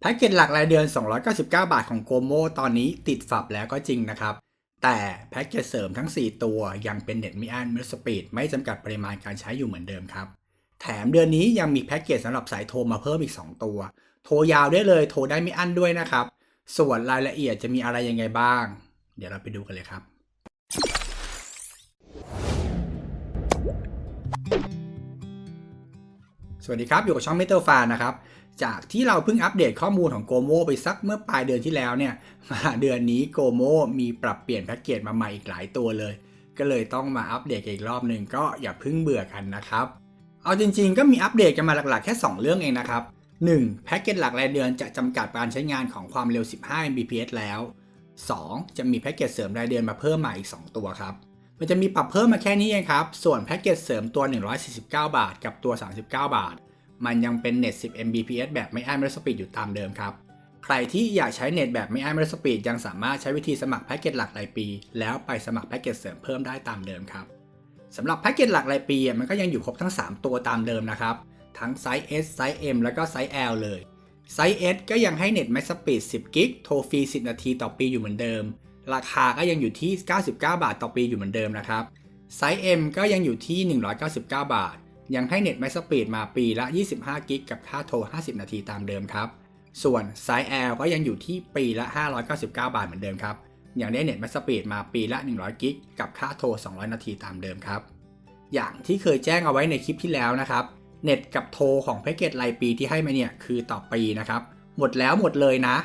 แพ็กเกจหลักรายเดือน 299 บาทของโกโมตอนนี้ติดฝับแล้วก็จริงนะครับ แต่แพ็กเกจเสริมทั้ง 4 ตัวยังเป็นเน็ตม่อั้นมิสปีดไม่จำกัดปริมาณการใช้อยู่เหมือนเดิมครับ แถมเดือนนี้ยังมีแพ็กเกจสำหรับสายโทรมาเพิ่มอีก 2 ตัว โทรยาวได้เลยโทรได้ไม่อั้นด้วยนะครับ ส่วนรายละเอียดจะมีอะไรยังไงบ้าง เดี๋ยวเราไปดูกันเลยครับสวัสดีครับ อยู่กับช่อง Metal Fan นะครับ จากที่เราเพิ่งอัปเดตข้อมูลของโกโมไปสักเมื่อปลายเดือนที่แล้วเนี่ย มาเดือนนี้โกโมมีปรับเปลี่ยนแพ็กเกจมาใหม่อีกหลายตัวเลย ก็เลยต้องมาอัปเดตอีกรอบหนึ่งก็อย่าเพิ่งเบื่อกันนะครับ เอาจริงๆ ก็มีอัปเดตกันมาหลักๆ แค่ 2 เรื่องเองนะครับ 1. แพ็กเกจหลักรายเดือนจะจำกัดการใช้งานของความเร็ว 15 Mbps แล้ว 2. จะมีแพ็กเกจเสริมรายเดือนมาเพิ่มมาอีก 2 ตัวครับมันจะมีปรับเพิ่มมาแค่นี้เองครับ ส่วนแพ็กเกจเสริมตัว 149 บาท กับตัว 39 บาท มันยังเป็นเน็ต10 Mbps แบบไม่อั้นไม่สปีดอยู่ตามเดิมครับ ใครที่อยากใช้เน็ตแบบไม่อั้นไม่สปีดยังสามารถใช้วิธีสมัครแพ็กเกจหลักรายปี แล้วไปสมัครแพ็กเกจเสริมเพิ่มได้ตามเดิมครับสำหรับแพ็กเกจหลักรายปีมันก็ยังอยู่ครบทั้ง 3 ตัวตามเดิมนะครับ ทั้งไซส์ S ไซส์ M แล้วก็ไซส์ L เลยไซส์ S ก็ยังให้เน็ตแม็กสปีด 10 กิก โทรฟรี 10 นาทีต่อปีอยู่เหมือนเดิม ราคาก็ยังอยู่ที่ 99 บาทต่อปีอยู่เหมือนเดิมนะครับ ไซส์ M ก็ยังอยู่ที่ 199 บาท ยังให้เน็ตแม็กสปีดมาปีละ 25 กิกกับค่าโทร 50 นาทีตามเดิมครับ ส่วนไซส์ L ก็ยังอยู่ที่ปีละ 599 บาทเหมือนเดิมครับ ยังได้เน็ตแม็กสปีดมาปีละ 100 กิกกับค่าโทร 200 นาทีตามเดิมครับ อย่างที่เคยแจ้งเอาไว้ในคลิปที่แล้วนะครับ เน็ตกับโทรของแพ็กเกจรายปีที่ให้มาเนี่ยคือต่อปีนะครับ หมดแล้วหมดเลยนะ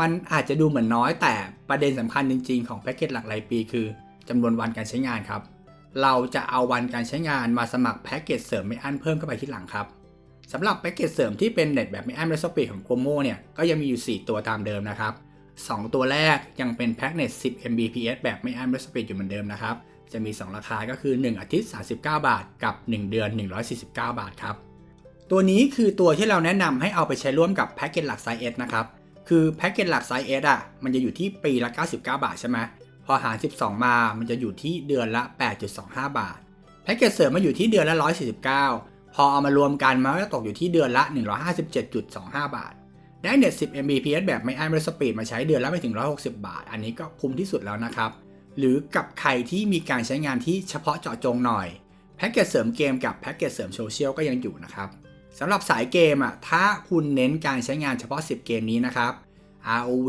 มันอาจจะดูเหมือนน้อยแต่ประเด็นสำคัญจริงๆ ของแพ็กเกจหลักรายปี คือจำนวนวันการใช้งานครับ เราจะเอาวันการใช้งานมาสมัครแพ็กเกจเสริมไม่อั้นเพิ่มเข้าไปที่หลังครับสำหรับแพ็กเกจเสริมที่เป็นเน็ตแบบไม่อั้นและสปีดของโกโมเนี่ยก็ยังมีอยู่ 4 ตัวตามเดิมนะครับ 2 ตัวแรกยังเป็นแพ็กเน็ต10 Mbps แบบไม่อั้นและสปีดอยู่เหมือนเดิมนะครับ จะมี 2 ราคาก็คือ 1 อาทิตย์ 39 บาท กับ 1 เดือน 149 บาทครับตัวนี้คือตัวที่เราแนะนำให้เอาไปใช้ร่วมกับแพ็กเกจหลักไซส์ S นะครับคือแพ็กเกจหลักไซส์ S อะมันจะอยู่ที่ปีละ 99 บาทใช่ไหม อหาร 12 มามันจะอยู่ที่เดือนละ 8.25 บาท แพ็กเกจเสริมมาอยู่ที่เดือนละ 149 พอเอามารวมกันมันก็ตกอยู่ที่เดือนละ 157.25 บาท ได้เน็ต10 Mbps แบบไม่อั้นเรสปีดมาใช้เดือนละไม่ถึง 160 บาท อันนี้ก็คุ้มที่สุดแล้วนะครับ หรือกับใครที่มีการใช้งานที่เฉพาะเจาะจงหน่อย แพ็กเกจเสริมเกมกับแพ็กเกจเสริมโซเชียลก็ยังอยู่นะครับสำหรับสายเกมอะถ้าคุณเน้นการใช้งานเฉพาะ 10 เกมนี้นะครับ ROV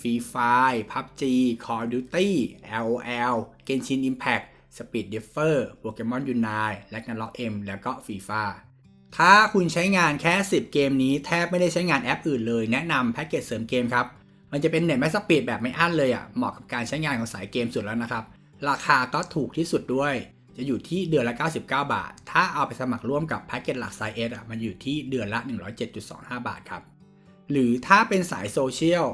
Free Fire PUBG Call of Duty LOL Genshin Impact Speed Differ Pokemon Unite และ n a r o k M แล้วก็ FIFA ถ้าคุณใช้งานแค่ 10 เกมนี้แทบไม่ได้ใช้งานแอปอื่นเลย แนะนำแพ็กเกจเสริมเกมครับ มันจะเป็นเน็ตแม็กสปีดแบบไม่อั้นเลยอะ เหมาะกับการใช้งานของสายเกมสุดแล้วนะครับ ราคาก็ถูกที่สุดด้วย จะอยู่ที่เดือนละ 99 บาท ถ้าเอาไปสมัครร่วมกับแพ็กเกจหลักไซส์ S อะ มันอยู่ที่เดือนละ 107.25 บาทครับ หรือถ้าเป็นสายโซเชียล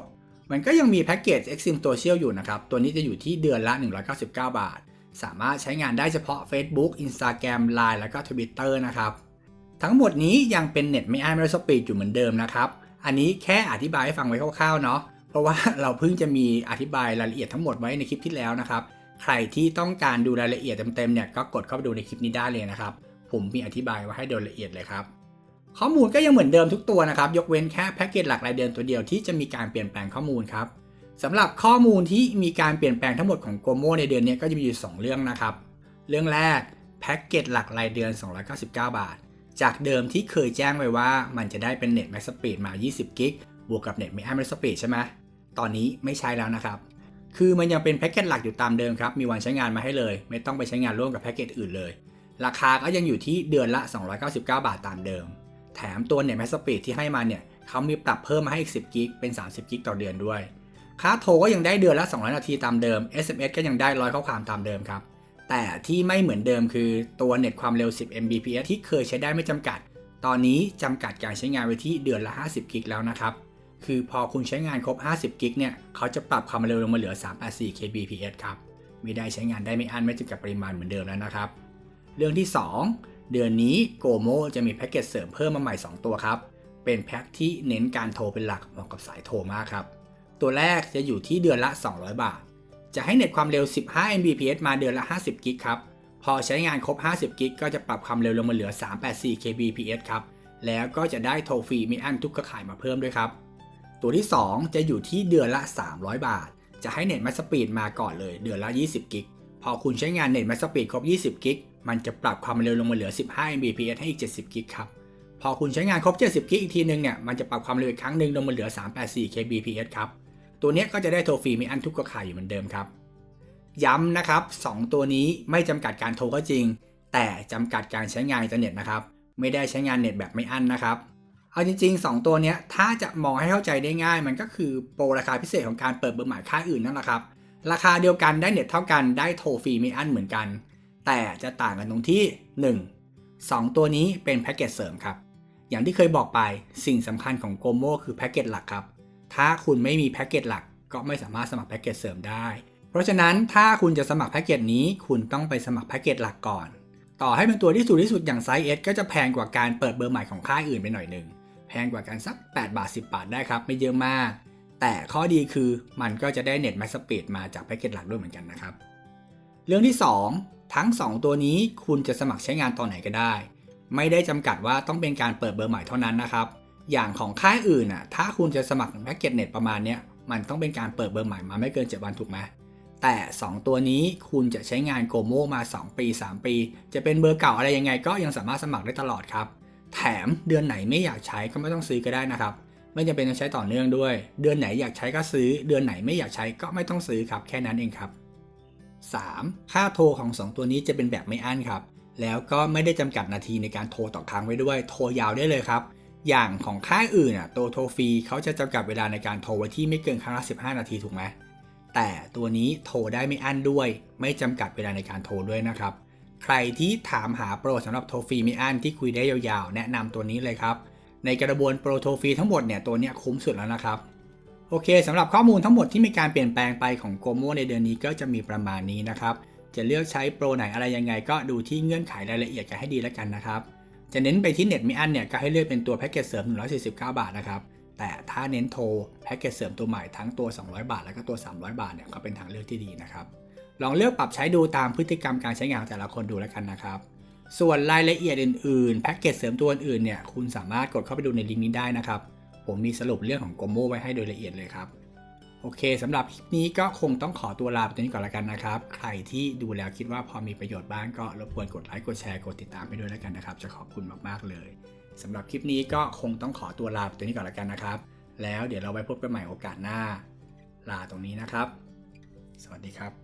มันก็ยังมีแพ็กเกจ Exim Social อยู่นะครับ ตัวนี้จะอยู่ที่เดือนละ 199 บาท สามารถใช้งานได้เฉพาะ Facebook Instagram Line แล้วก็ Twitter นะครับ ทั้งหมดนี้ยังเป็นเน็ตไม่อั้นไม่ลดสปีดอยู่เหมือนเดิมนะครับ อันนี้แค่อธิบายให้ฟังไว้คร่าวๆเนาะเพราะว่าเราเพิ่งจะมีอธิบายรายละเอียดทั้งหมดไว้ในคลิปที่แล้วนะครับ ใครที่ต้องการดูรายละเอียดเต็มๆเนี่ยก็กดเข้าไปดูในคลิปนี้ได้เลยนะครับ ผมมีอธิบายไว้ให้โดยละเอียดเลยครับ ข้อมูลก็ยังเหมือนเดิมทุกตัวนะครับ ยกเว้นแค่แพ็กเกจหลักรายเดือนตัวเดียวที่จะมีการเปลี่ยนแปลงข้อมูลครับสำหรับข้อมูลที่มีการเปลี่ยนแปลงทั้งหมดของโกโมในเดือนนี้ก็จะมีอยู่ 2 เรื่องนะครับ เรื่องแรกแพ็กเกจหลักรายเดือน 299 บาท จากเดิมที่เคยแจ้งไว้ว่ามันจะได้เป็นเน็ตแม็กสปีดมา 20 กิกบวกกับเน็ตไม่อั้นแม็กสปีดใช่ไหมตอนนี้ไม่ใช่แล้วนะครับ คือมันยังเป็นแพ็กเกจหลักอยู่ตามเดิมครับ มีวันใช้งานมาให้เลย ไม่ต้องไปใช้งานร่วมกับแพ็กเกจอื่นเลย ราคาก็ยังอยู่ที่เดือนละ 299 บาทตามเดิม แถมตัวเน็ตแม็กสปีดที่ให้มาเนี่ยเขามีปรับเพิ่มมาให้อีก 10 กิกเป็น 30 กิกต่อเดือนด้วย ค่าโทรก็ยังได้เดือนละ 200 นาทีตามเดิม SMS ก็ยังได้ร้อยข้อความตามเดิมครับ แต่ที่ไม่เหมือนเดิมคือตัวเน็ตความเร็ว 10 Mbps ที่เคยใช้ได้ไม่จำกัด ตอนนี้จำกัดการใช้งานไว้ที่เดือนละ 50 กิกแล้วนะครับ คือพอคุณใช้งานครบ 50 กิกเนี่ยเขาจะปรับความเร็วลงมาเหลือ 384 kbps ครับ ไม่ได้ใช้งานได้ไม่อั้นไม่จำกัดปริมาณเหมือนเดิมแล้วนะครับ เรื่องที่ 2 เดือนนี้โกโมจะมีแพ็กเกจเสริมเพิ่มมาใหม่ 2 ตัวครับ เป็นแพ็กที่เน้นการโทรเป็นหลักเหมาะกับสายโทรมากครับ ตัวแรกจะอยู่ที่เดือนละ 200 บาท จะให้เน็ตความเร็ว 15 Mbps มาเดือนละ 50 กิกครับ พอใช้งานครบ 50 กิกก็จะปรับความเร็วลงมาเหลือ 384 kbps ครับ แล้วก็จะได้โทรฟรีมีอันทุกเครือข่ายมาเพิ่มด้วยครับ ตัวที่ 2 จะอยู่ที่เดือนละ 300 บาท จะให้เน็ตมสสปีดมาก่อนเลย เดือนละ 20 กิก พอคุณใช้งานเน็ตมสสปีดครบ 20 กิก มันจะปรับความเร็วลงมาเหลือ 15 Mbps ให้อีก 70 กิกครับ พอคุณใช้งานครบ 70 กิกอีกทีนึงเนี่ย มันจะปรับความเร็วอีกครั้งหนึ่งลงมาเหลือ 384 kbps ครับ ตัวนี้ก็จะได้โทรฟรีไม่อันทุกกระข่ายอยู่เหมือนเดิมครับ ย้ำนะครับ 2 ตัวนี้ไม่จำกัดการโทรก็จริง แต่จำกัดการใช้งานอินเทอร์เน็ตนะครับ ไม่ได้ใช้งานเน็ตแบบไม่อั้นนะครับเอาจริงๆ 2 ตัวนี้ถ้าจะมองให้เข้าใจได้ง่าย มันก็คือโปรราคาพิเศษของการเปิดเบอร์หมายค่าอื่นนั่นแหละครับ ราคาเดียวกันได้เน็ตเท่ากันได้โทรฟรีม่อั้นเหมือนกัน แต่จะต่างกันตรงที่ 1. 2 ตัวนี้เป็นแพ็กเกจเสริมครับ อย่างที่เคยบอกไปสิ่งสำคัญของโกโมคือแพ็กเกจหลักครับ ถ้าคุณไม่มีแพ็กเกจหลักก็ไม่สามารถสมัครแพ็กเกจเสริมได้ เพราะฉะนั้นถ้าคุณจะสมัครแพ็กเกจนี้คุณต้องไปสมัครแพ็กเกจหลักก่อน ต่อให้เป็นตัวที่สูงที่สุดอย่างไซส์ S ก็จะแพงกว่าการเปิดเบอร์ใหม่ของค่ายอื่นไปหน่อยหนึ่งแพงกว่ากันสัก 8 บาท 10 บาทได้ครับ ไม่เยอะมาก แต่ข้อดีคือมันก็จะได้เน็ตแม็กสปีดมาจากแพ็กเกจหลักด้วยเหมือนกันนะครับ เรื่องที่ 2 ทั้ง 2 ตัวนี้คุณจะสมัครใช้งานตอนไหนก็ได้ ไม่ได้จำกัดว่าต้องเป็นการเปิดเบอร์ใหม่เท่านั้นนะครับ อย่างของค่ายอื่นอะถ้าคุณจะสมัครแพ็กเกจเน็ตประมาณเนี้ยมันต้องเป็นการเปิดเบอร์ใหม่มาไม่เกิน 7 วันถูกไหมแต่ 2 ตัวนี้คุณจะใช้งานโกโมมา 2 ปี 3 ปี จะเป็นเบอร์เก่าอะไรยังไง ก็ยังสามารถสมัครได้ตลอดครับ แถมเดือนไหนไม่อยากใช้ก็ไม่ต้องซื้อก็ได้นะครับ ไม่จำเป็นต้องใช้ต่อเนื่องด้วย เดือนไหนอยากใช้ก็ซื้อ เดือนไหนไม่อยากใช้ก็ไม่ต้องซื้อครับแค่นั้นเองครับ 3. ค่าโทรของ 2 ตัวนี้จะเป็นแบบไม่อั้นครับ แล้วก็ไม่ได้จำกัดนาทีในการโทรต่อครั้งไว้ด้วย โทรยาวได้เลยครับ อย่างของค่ายอื่นอะตัวโทรฟรีเขาจะจำกัดเวลาในการโทรไว้ที่ไม่เกินครั้งละ 15 นาทีถูกไหม แต่ตัวนี้โทรได้ไม่อั้นด้วย ไม่จำกัดเวลาในการโทรด้วยนะครับ ใครที่ถามหาโปรสำหรับโทรฟรีไม่อั้นที่คุยได้ยาวๆ แนะนำตัวนี้เลยครับ ในกระบวนโปรโทรฟรีทั้งหมดเนี่ยตัวเนี้ยคุ้มสุดแล้วนะครับ โอเคสำหรับข้อมูลทั้งหมดที่มีการเปลี่ยนแปลงไปของโกโมในเดือนนี้ก็จะมีประมาณนี้นะครับ จะเลือกใช้โปรไหนอะไรยังไง ก็ดูที่เงื่อนไขรายละเอียดกันให้ดีแล้วกันนะครับ จะเน้นไปที่เน็ตม่อั้นเนี่ยก็ให้เลือกเป็นตัวแพ็กเกจเสริม 149 บาทนะครับ แต่ถ้าเน้นโทรแพ็กเกจเสริมตัวใหม่ทั้งตัว 200 บาท แล้วก็ตัว 300 บาทเนี่ยก็เป็นทางเลือกที่ดีนะครับลองเลือกปรับใช้ดูตามพฤติกรรมการใช้งานของแต่ละคนดูแล้วกันนะครับ ส่วนรายละเอียดอื่นๆแพ็กเกจเสริมตัวอื่นๆเนี่ยคุณสามารถกดเข้าไปดูในลิงก์นี้ได้นะครับ ผมมีสรุปเรื่องของโกโมไว้ให้โดยละเอียดเลยครับ โอเคสำหรับคลิปนี้ก็คงต้องขอตัวลาไปตรงนี้ก่อนละกันนะครับ ใครที่ดูแล้วคิดว่าพอมีประโยชน์บ้างก็รบกวนกดไลค์กดแชร์กดติดตามไปด้วยแล้วกันนะครับ จะขอบคุณมากๆเลยสำหรับคลิปนี้ก็คงต้องขอตัวลาไปตรงนี้ก่อนละกันนะครับ แล้วเดี๋ยวเราไว้พบกันใหม่โอกาสหน้า ลาตรงนี้นะครับ สวัสดีครับ